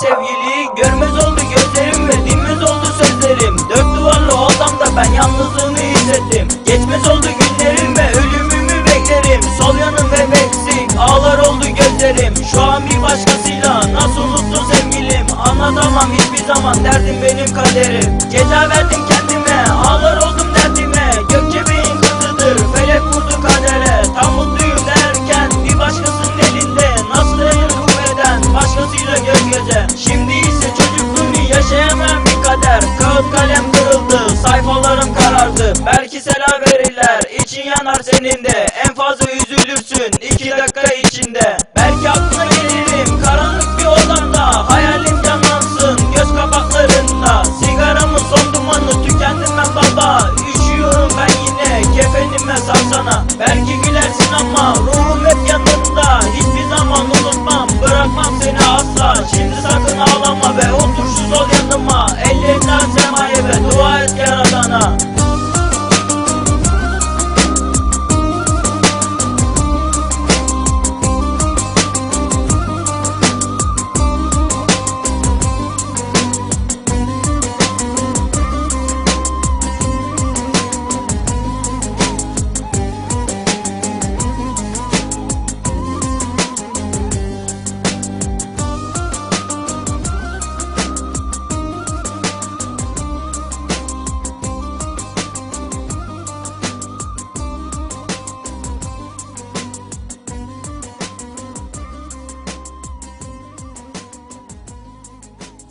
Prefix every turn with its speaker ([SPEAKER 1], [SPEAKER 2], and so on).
[SPEAKER 1] sevgiliyi Görmez oldu gözlerim ve dinmez oldu sözlerim. Dört duvarlı odamda ben yalnızlığımı hissettim. Geçmez oldu günlerim ve ölümümü beklerim. Sol yanım hep eksik ağlar oldu gözlerim. Şu an bir başkasıyla nasıl unuttun sevgilim? Anlatamam hiçbir zaman derdim benim kaderim. gider Kağıt kalem kırıldı sayfalarım karardı. Belki selam verirler için yanar senin de En fazla üzülürsün iki dakika içinde.